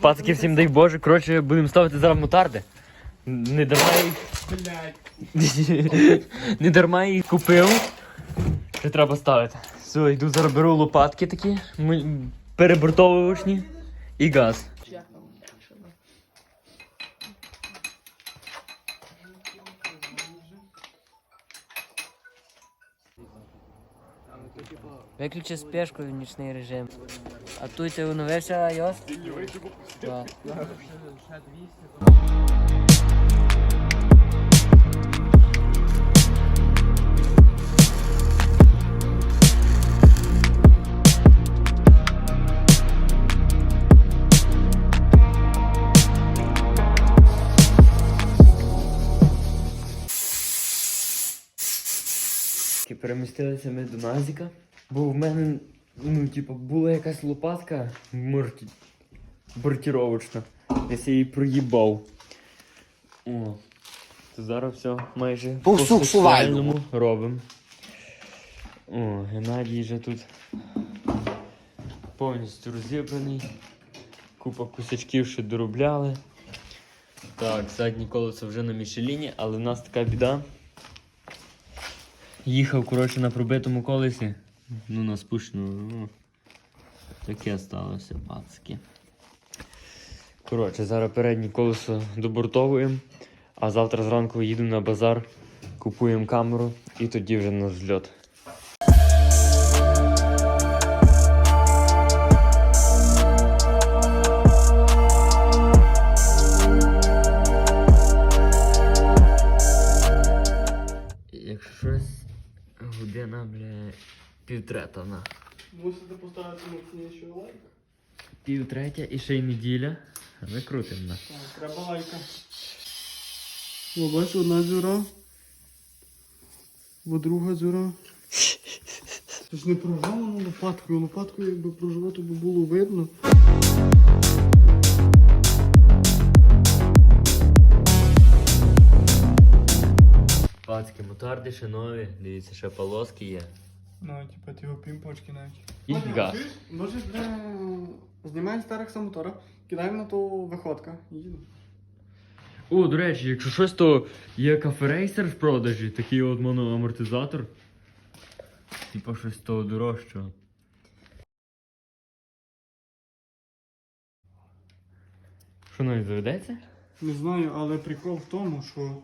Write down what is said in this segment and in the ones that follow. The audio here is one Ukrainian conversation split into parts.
Пацки, всім дай Боже. Коротше, будемо ставити зараз мутарди. Не дарма їх. Не дарма їх купив. Що треба ставити. Все, йду зараз беру лопатки такі, перебортовувачні і газ. Виключи спешку в нічний режим. А тут ти оновився iOS? Так. Перемістилися ми до Назіка. Бо в мене, ну, типу, була якась лопатка морті... бортіровочна. Я її проїбав. О. То зараз все майже По сексуальному. робимо. О, Геннадій вже тут повністю розібраний. Купа кусачків ще доробляли. Так, заднє колесо вже на Мішеліні, але в нас така біда. Їхав, коротше, на пробитому колесі. Ну, на спущеному. Ну, таке сталося, пацки. Коротше, зараз переднє колесо добортовуємо, а завтра зранку їдемо на базар, купуємо камеру і тоді вже на зльот. Півтрета на. Мусите поставити міцніший лайк. Півтретя і ще й неділя. Ми крутимо на. Так, треба лайка. О, бачиш, одна зюра. Бо друга зюра. Це ж не прожовано лопаткою. Лопаткою якби проживати, то би було видно. Пацки, мотарди ще нові, дивіться, ще полоски є. Ну, типа ті пімпочки навіть. І газ. Може, бля, знімаємо старих самотора, кидаємо на ту виходка і їдемо. О, до речі, якщо щось, то є каферейсер в продажі, такий от моноамортизатор. Типа щось того дорожчого. Що навіть заведеться? Не знаю, але прикол в тому, що.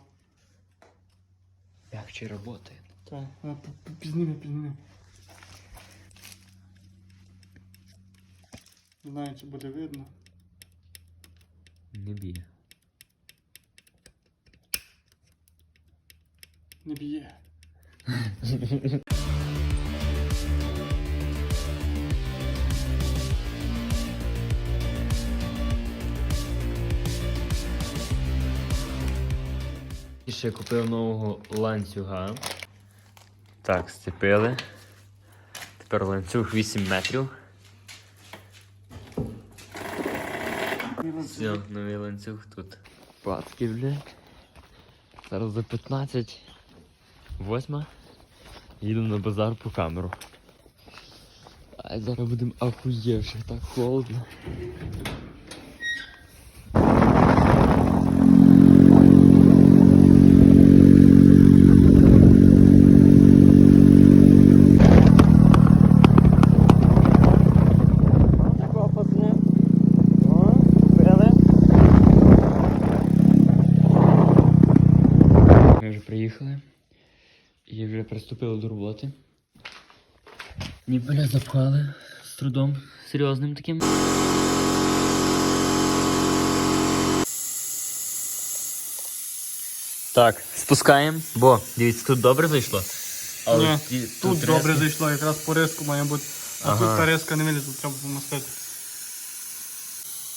Як чи працює? Так, а, п- п- пізніше, пізніше. Не знаю, чи буде видно. Не б'є. Не б'є. І ще купив нового ланцюга. Так, сцепили. Тепер ланцюг 8 метрів. Все, новий ланцюг тут. Патки, блядь. Зараз за 15. Восьма. Їду на базар по камеру. А зараз будемо ахуєвши, так холодно. Такого пацани. О, купили. Ми вже приїхали. І вже приступили до роботи. Ніпеля запхали з трудом серйозним таким. Так, спускаємо, бо дивіться, тут добре зайшло. Ні, ті- Тут резко. добре зайшло, якраз по риску має бути. А Ага. тут та риска не вилізе, тут треба помастити.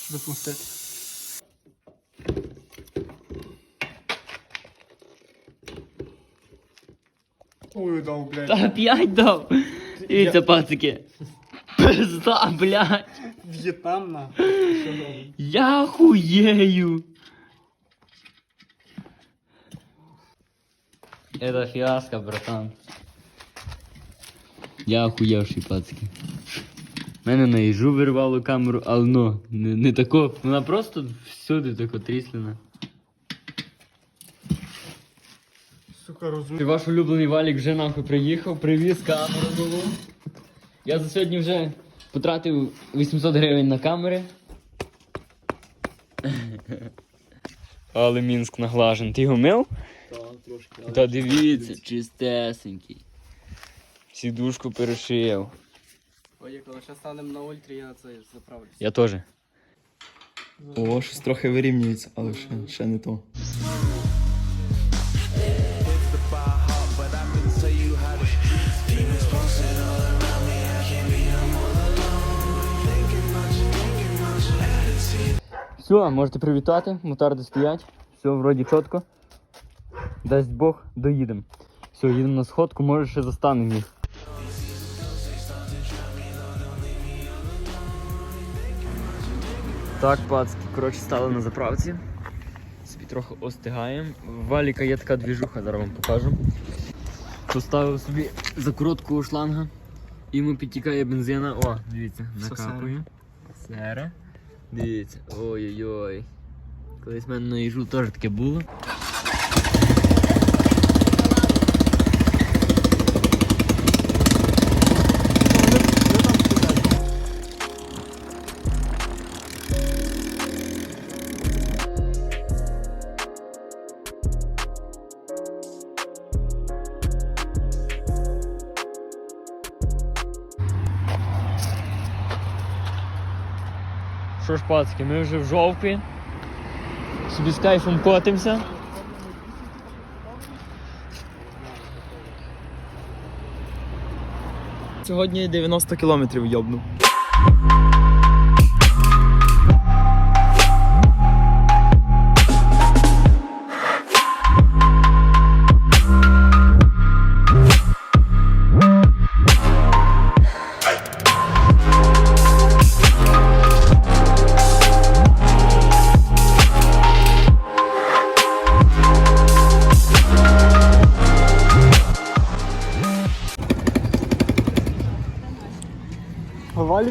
Щоб помастити. Ой, дав, блядь. Та п'ять дав. Дивіться, пацики. Пизда, блядь. В'єтнам на. Я хуею. Это фиаско, братан. Я охуевший, пацки. Мене на їжу вирвало камеру, але ну, не, не тако. Вона просто всюди тако тріслена. Сука, розумію. Ти ваш улюблений валік вже нахуй приїхав, привіз камеру нову. Я за сьогодні вже потратив 800 гривень на камери. Але Мінськ наглажен. Ти його мив? Так, трошки. Та дивіться, чистесенький. Сідушку перешив. Ой, коли ще станемо на ультрі, я на це заправлюсь. Я теж. О, щось трохи вирівнюється, але ще, ще не то. Все, можете привітати, мотарди стоять. Все, вроді чітко. Дасть Бог, доїдемо. Все, їдемо на сходку, може ще застанемо їх. Так, пацки, коротше, стали на заправці. Собі трохи остигаємо. В Валіка є така двіжуха, зараз вам покажу. Поставив собі закрутку шланга. І йому підтікає бензина. О, дивіться, накапує. Сера. Дивіться, ой-ой-ой. Колись в мене на їжу теж таке було. Що ж, пацки, ми вже в жовтні. Собі з кайфом котимося. Сьогодні 90 кілометрів йобну.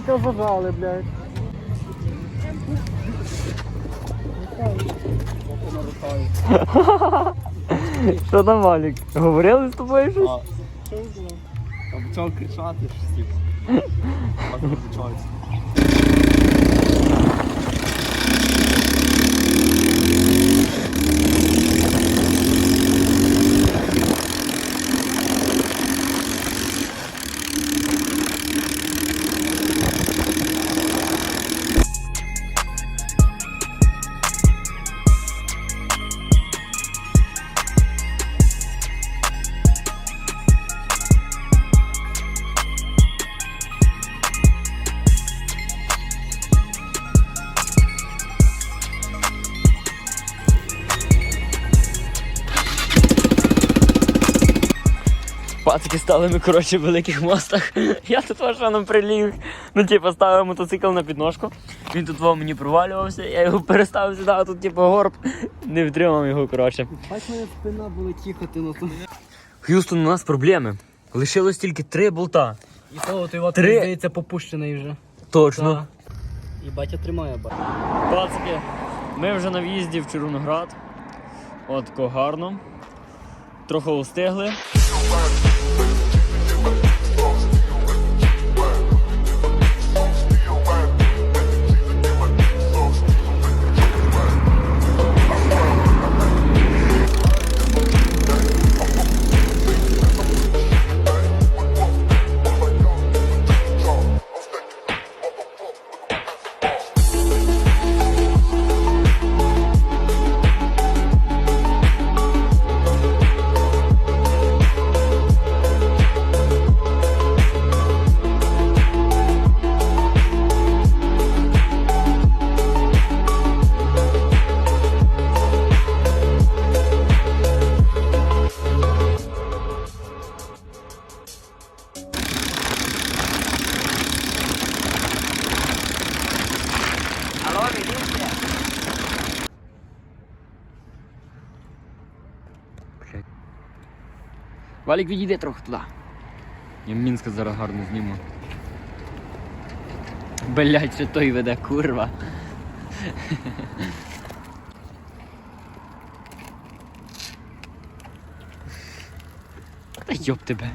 Валіка зажали, блядь. Що там, Валік? Говорили з тобою щось? А почав кричати щось типу. А то виключається. Пацики стали ми, коротше, в великих мостах. Я тут машину приліг. Ну, типу, ставив мотоцикл на підножку. Він тут во мені провалювався, я його перестав сюди, а тут, типу, горб. Не втримав його, коротше. Бач, моя спина буде тікати на то. Х'юстон, у нас проблеми. Лишилось тільки три болта. І то от його Три. здається попущений вже. Точно. І батя тримає, ба. Пацики, ми вже на в'їзді в Червоноград. От тако гарно. Трохи устигли. Валік відійде трохи туди. Я Мінська зараз гарно зніму. Блять, що той веде, курва. Та йоб тебе.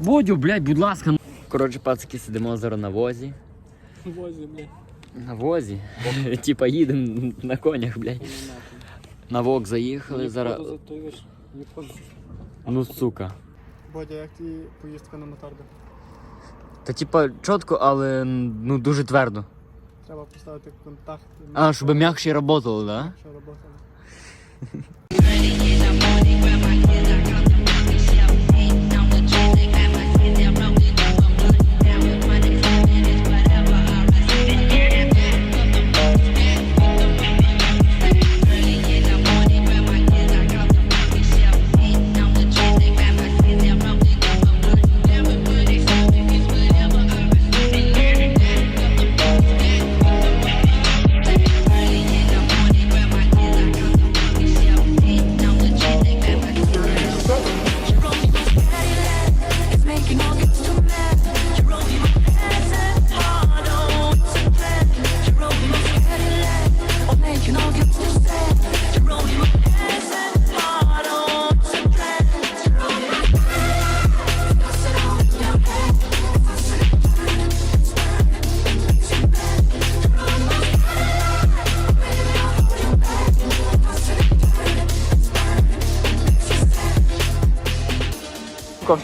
Бодю, блядь, будь ласка. Коротше, пацики, сидимо зараз на возі. Возі, блядь. На возі. Типа їдемо на конях, блядь. На вок заїхали зараз. Ну сука. Бодя, як ті поїздка на мотарду? Та типа чітко, але ну дуже твердо. Треба поставити контакт. А, щоб м'якше работало, да? Що робота?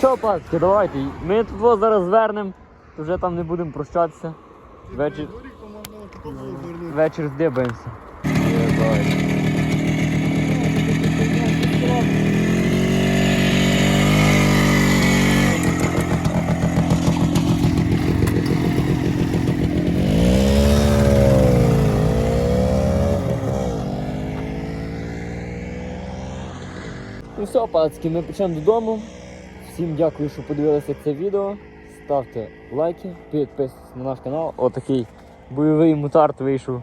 все, пацки, давайте. Ми тут зараз звернемо, вже там не будемо прощатися. Вечір, вечір здибаємося. Ну все, пацки, ми почнемо додому. Всім дякую, що подивилися це відео. Ставте лайки, підписуйтесь на наш канал. Отакий бойовий мутарт вийшов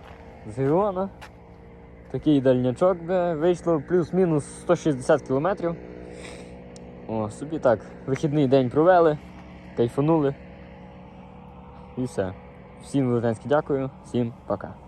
з Геона. Такий дальнячок би вийшло плюс-мінус 160 кілометрів. О, собі так, вихідний день провели, кайфанули. І все. Всім велетенське дякую, всім пока.